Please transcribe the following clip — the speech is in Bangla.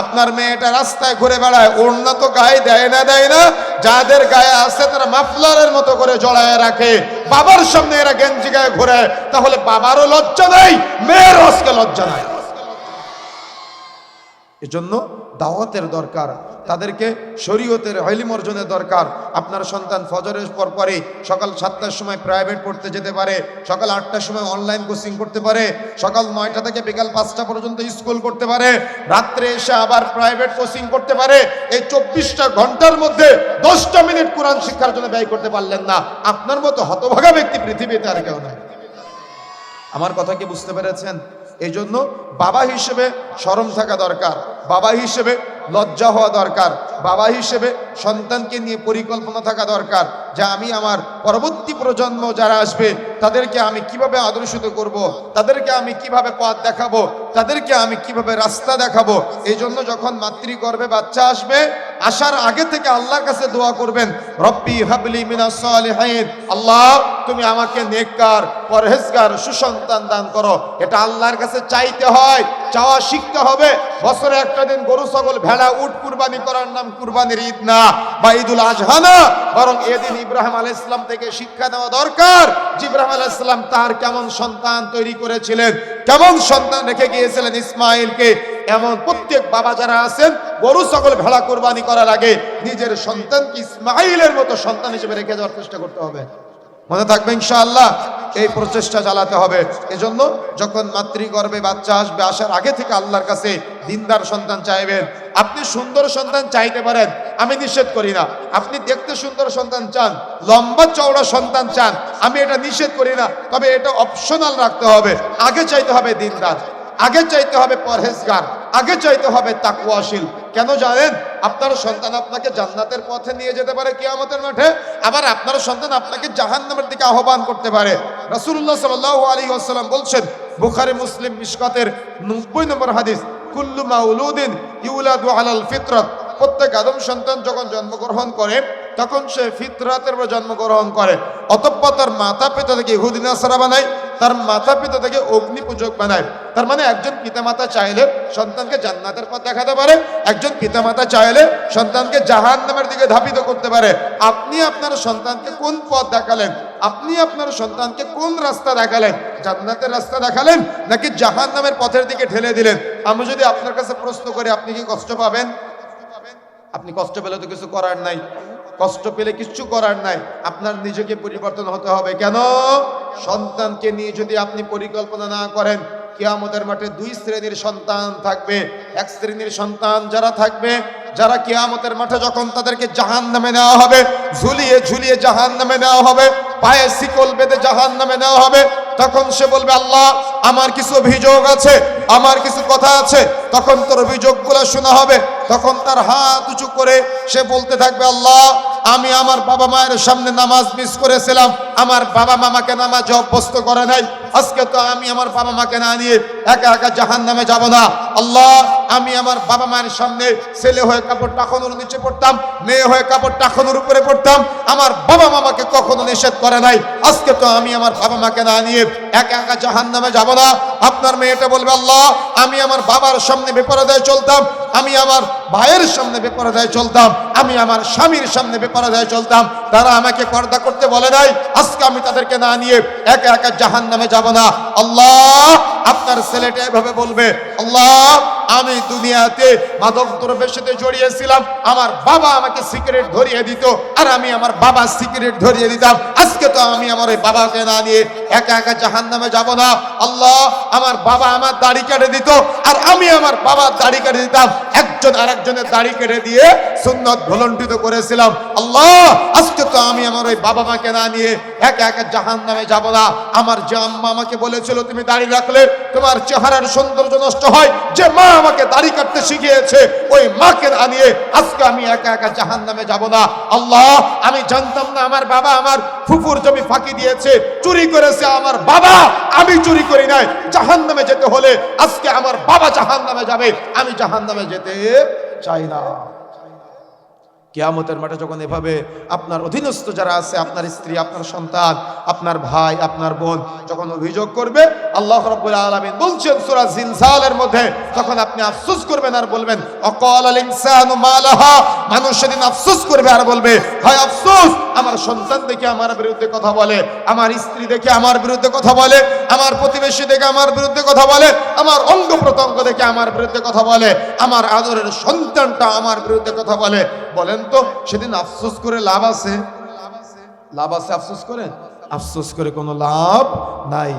আপনার মেয়েটা রাস্তায় ঘুরে বেড়ায়, অন্য তো গায়ে দেয় না দেয় না। যাদের গায়ে আছে তারা মাফলারের মতো করে জড়ায় রাখে। বাবার সামনে এরা গেঞ্জি গায়ে ঘুরে তাহলে বাবারও লজ্জা নেই, মেয়ের আজকে লজ্জা নাই। এজন্য দাওয়াতের দরকার, তাদেরকে শরীয়তের হলিম অর্জনের দরকার। আপনার সন্তান ফজরের পর পরে সকাল সাতটার সময় প্রাইভেট পড়তে যেতে পারে, সকাল আটটার সময় অনলাইন কোচিং করতে পারে, সকাল নয়টা থেকে বিকাল পাঁচটা পর্যন্ত স্কুল করতে পারে, রাত্রে এসে আবার প্রাইভেট কোচিং করতে পারে। এই চব্বিশটা ঘণ্টার মধ্যে দশটা মিনিট কোরআন শিক্ষার জন্য ব্যয় করতে পারলেন না। আপনার মতো হতভাগা ব্যক্তি পৃথিবীতে আর কেউ নাই। আমার কথা কি বুঝতে পেরেছেন? এই জন্য বাবা হিসেবে শরম থাকা দরকার, বাবা হিসেবে লজ্জা হওয়া দরকার, বাবা হিসেবে সন্তানকে নিয়ে পরিকল্পনা থাকা দরকার যে আমি আমার পরবর্তী প্রজন্ম যারা আসবে, তাদেরকে আমি কীভাবে আদর্শিত করব। তাদেরকে আমি কীভাবে পথ দেখাবো, তাদেরকে আমি কীভাবে রাস্তা দেখাবো এই জন্য যখন মাতৃগর্ভে বাচ্চা আসবে আসার আগে থেকে আল্লাহর কাছে দোয়া করবেন, রব্বি হাবলি মিনাস সালিহিন আল্লাহ, তুমি আমাকে নেককার, পরহেজগার, সুসন্তান দান করো। এটা আল্লাহর কাছে চাইতে হয়, চাওয়া শিখতে হবে। বছরে একটা দিন গরু, ছাগল, ভেড়া, উট কুরবানি করার নাম কুরবানির ঈদ না, বা ঈদুল আজহা না। বরং এদিন ইব্রাহিম আলাইহিস ইসলাম থেকে শিক্ষা নেওয়া দরকার ইব্রাহিম আলাইহিস ইসলাম তার কেমন সন্তান তৈরি করেছিলেন, কেমন সন্তান রেখে গিয়েছিলেন ইসমাইলকে। এমন প্রত্যেক বাবা যারা আছেন, গরু, ছাগল ভেড়া কোরবানি করার আগে নিজের সন্তানকে ইসমাইলের মতো সন্তান হিসেবে রেখে যাওয়ার চেষ্টা করতে হবে। মনে থাকবে ইনশাআল্লাহ, এই প্রচেষ্টা চালাতে হবে। এজন্য যখন মাতৃগর্ভে বাচ্চা আসবে, আসার আগে থেকে আল্লাহর কাছে দিনদার সন্তান চাইবেন। আপনি সুন্দর সন্তান চাইতে পারেন, আমি নিষেধ করি না। আপনি দেখতে সুন্দর সন্তান চান, লম্বা চওড়া সন্তান চান, আমি এটা নিষেধ করি না। তবে এটা অপশনাল রাখতে হবে। আগে চাইতে হবে দিনদার, আগে চাইতে হবে পরহেজগার। আগে চাইতে হবে তাকুয়াশীল কেন জানেন? আপনার সন্তান আপনাকে জান্নাতের পথে নিয়ে যেতে পারে কিয়ামতের মাঠে, আবার আপনার সন্তান আপনাকে জাহান্নামের দিকে আহ্বান করতে পারে। রাসূলুল্লাহ সাল্লাল্লাহু আলাইহি ওয়াসাল্লাম বলছেন, বুখারী, মুসলিম মিশকাতের 90 নম্বর হাদিস, কুল্লু মাউলুদিন ইউলাদু আলাল ফিতরাত। প্রত্যেক আদম সন্তান যখন জন্মগ্রহণ করে, তখন সে ফিতরাতের জন্মগ্রহণ করে। অতঃপর তার মাতা পিতা থেকে ইহুদিন আসারা বানায় তার মাতা পিতা থেকে অগ্নি পূজক বানায়। তার মানে একজন পিতামাতা চাইলে সন্তানকে জান্নাতের পথ দেখাতে পারে, একজন পিতামাতা চাইলে সন্তানকে জাহান নামের দিকে ধাবিত করতে পারে। আপনি আপনার সন্তানকে কোন পথ দেখালেন? আপনি আপনার সন্তানকে কোন রাস্তা দেখালেন? জান্নাতের রাস্তা দেখালেন নাকি জাহান নামের পথের দিকে ঠেলে দিলেন? আমি যদি আপনার কাছে প্রশ্ন করি, আপনি কি কষ্ট পাবেন? আপনি কষ্ট পেলে তো কিছু করার নাই। কষ্ট পেলে কিচ্ছু করার নাই। আপনার নিজেকে পরিবর্তন হতে হবে। কেন? সন্তানকে নিয়ে যদি আপনি পরিকল্পনা না করেন, কিয়ামতের মাঠে দুই শ্রেণির সন্তান থাকবে। এক শ্রেণির সন্তান যারা থাকবে, যারা কিয়ামতের মাঠে যখন তাদেরকে জাহান নামে নেওয়া হবে, ঝুলিয়ে ঝুলিয়ে জাহান নামে নেওয়া হবে, পায়ে শিকল বেঁধে জাহান নামে নেওয়া হবে, তখন সে বলবে, আল্লাহ, আমার কিছু অভিযোগ আছে। আমার কিছু কথা আছে, তখন তোর অভিযোগগুলো শোনা হবে। তখন তার হাত উঁচু করে সে বলতে থাকবে, আল্লাহ, আমি আমার বাবা মায়ের সামনে নামাজ মিস করেছিলাম। আমার বাবা মামাকে নামাজে অভ্যস্ত করে নাই। আজকে তো আমি আমার বাবা মাকে না নিয়ে একা একা জাহান নামে যাব না। আল্লাহ, আমি আমার বাবা মায়ের সামনে ছেলে হয়ে কাপড় টাকানোর নিচে পড়তাম, মেয়ে হয়ে কাপড় টাকানোর উপরে পড়তাম। আমার বাবা মামাকে কখনো নিষেধ করে নাই। আজকে তো আমি আমার বাবা মাকে না নিয়ে একা একা জাহান নামে যাব না। আপনার মেয়েটা বলবে, আল্লাহ, আমি আমার বাবার সামনে বেপরদায় চলতাম, আমি আমার ভাইয়ের সামনে বেপরদায় চলতাম, আমি আমার স্বামীর সামনে বেপরদায় চলতাম। তারা আমাকে পর্দা করতে বলে নাই, আজকে আমি তাদেরকে না নিয়ে একা একা জাহান নামে যাব না। আল্লাহ, আপনার ছেলেটা এভাবে বলবে, আল্লাহ, আমি দুনিয়াতে মাদক দ্রব্যের সাথে জড়িয়েছিলাম আমার বাবা আমাকে সিগারেট ধরিয়ে দিত, আর আমি আমার বাবা সিগারেট ধরিয়ে দিতাম আজকে তো আমি আমার ওই বাবাকে না নিয়ে একা একা জাহান নামে যাব না। আল্লাহ, আমার বাবা আমার দাড়ি কেটে দিত আর আমি আমার বাবার দাড়ি কেটে দিতাম। একজন আরেকজনের দাড়ি কেটে দিয়ে সুন্নত ভলন্টিত করেছিলাম। আল্লাহ, আজকে তো আমি আমার ওই বাবা মাকে না নিয়ে একা একা জাহান নামে যাব না। আমার যে আম্মা আমাকে বলেছিল, তুমি দাড়ি রাখলে তোমার চেহারার সৌন্দর্য নষ্ট হয়। যে মা আমাকে দাড়ি কাটতে শিখিয়েছে, ওই মাকে না নিয়ে আজকে আমি একা একা জাহান নামে যাব না। আল্লাহ, আমি জানতাম না আমার বাবা আমার ফুফুর জমি ফাঁকি দিয়েছে, চুরি করেছে আমার বাবা, আমি চুরি করি নাই। জাহান নামে যেতে হলে আজকে আমার বাবা জাহান নামে যাবে, আমি জাহান নামে যেতে চাই না। কিয়ামতের মাঠে যখন এভাবে আপনার অধীনস্থ যারা আছে, আপনার স্ত্রী, আপনার সন্তান, আপনার ভাই, আপনার বোন যখন অভিযোগ করবে, আল্লাহ বলছেন সূরা জিনসালের মধ্যে, তখন আপনি আফসোস করবেন আর বলবেন অকাল মানুষ সেদিন আফসোস করবে আর বলবে, হয় আফসোস আমার সন্তান দেখে আমার বিরুদ্ধে কথা বলে, আমার স্ত্রী দেখে আমার বিরুদ্ধে কথা বলে, আমার প্রতিবেশী দেখে আমার বিরুদ্ধে কথা বলে, আমার অঙ্গ প্রত্যঙ্গ দেখে আমার বিরুদ্ধে কথা বলে, আমার আদরের সন্তানটা আমার বিরুদ্ধে কথা বলে। বলেন তো, সেদিন আফসোস করে লাভ আছে? লাভ আছে আফসোস করে? আফসোস করে কোনো লাভ নাই।